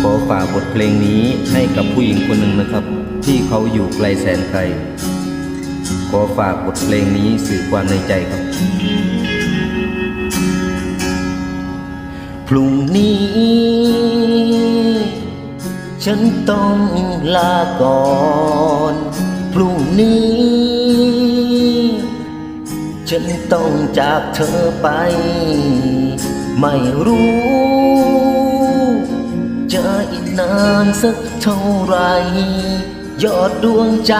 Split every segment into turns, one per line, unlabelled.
ขอฝากบทเพลงนี้ให้กับผู้หญิงคนหนึ่งนะครับ ที่เขาอยู่ไกลแสนไกล ขอฝากบทเพลงนี้สื่อความในใจครับ พรุ่งนี้ ฉันต้องลาก่อน พรุ่งนี้ ฉันต้องจากเธอไป ไม่รู้ นานสักเท่าไร ยอดดวงใจ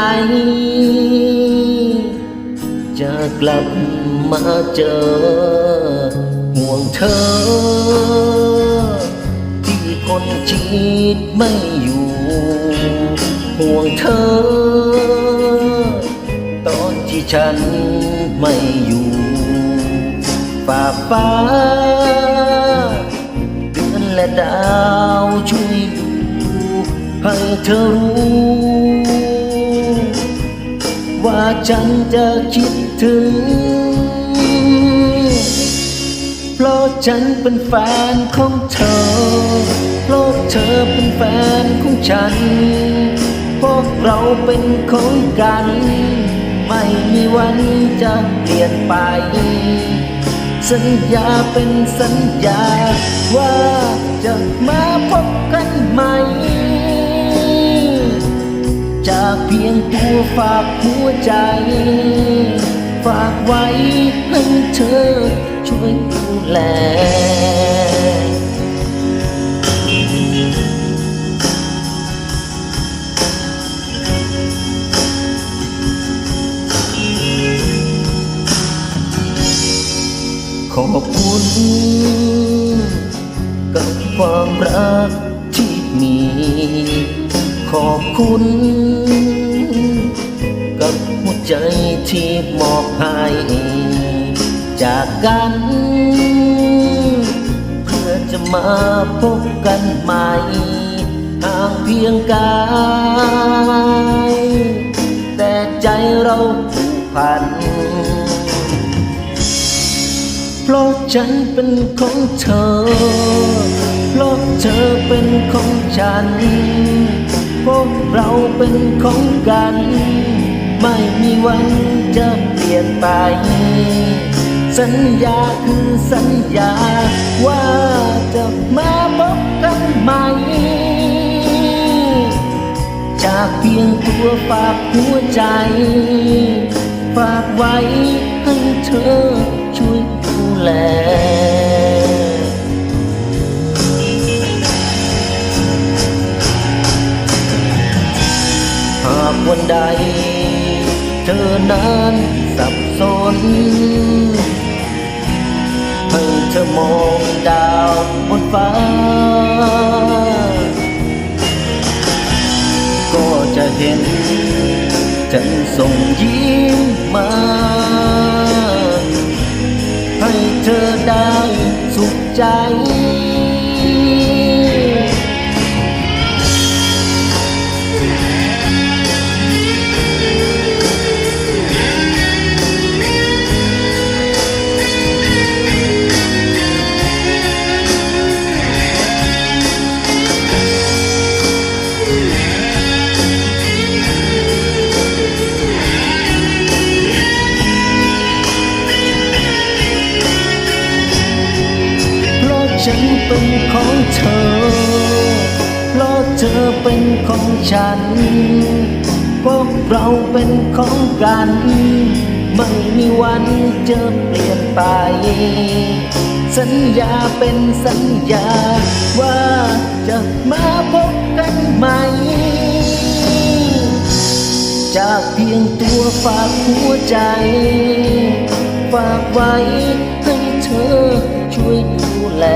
จะกลับมาเจอ ห่วงเธอ ที่คนชีดไม่อยู่ ห่วงเธอ ตอนที่ฉันไม่อยู่ฝากฟ้าเดือนและดาวช่วย ให้เธอรู้ ว่าฉันจะคิดถึง เพราะฉันเป็นแฟนของเธอ เพราะเธอเป็นแฟนของฉัน พวกเราเป็นของกัน ไม่มีวันจะเปลี่ยนไป สัญญาเป็นสัญญาว่าจะมาพบกันใหม่ เพียงตัวฝากหัวใจ ฝากไว้ให้เธอช่วยดูแลขอบคุณกับความรักที่มี ขอบคุณ ใจที่มอบให้จากกัน เพื่อจะมาพบกันใหม่ห่างเพียงกายแต่ใจเราผูกพัน เพราะฉันเป็นของเธอ เพราะเธอเป็นของฉัน พวกเราเป็นของกัน ไม่มีวันจะเปลี่ยนไป สัญญาคือสัญญา ว่าจะมาพบกันใหม่ จากเพียงตัวฝากหัวใจ ฝากไว้ให้เธอช่วยดูแลหากวันใด เธอนั้นสับสนให้เธอมองดาวบนฟ้า ก็จะเห็น ฉันส่งยิ้มมา ให้เธอได้สุขใจ เป็นของฉัน พวกเราเป็นของกัน ไม่มีวันจะเปลี่ยนไป สัญญาเป็นสัญญาว่าจะมาพบกันใหม่จากเพียงตัวฝากหัวใจ ฝากไว้ให้เธอช่วยดูแล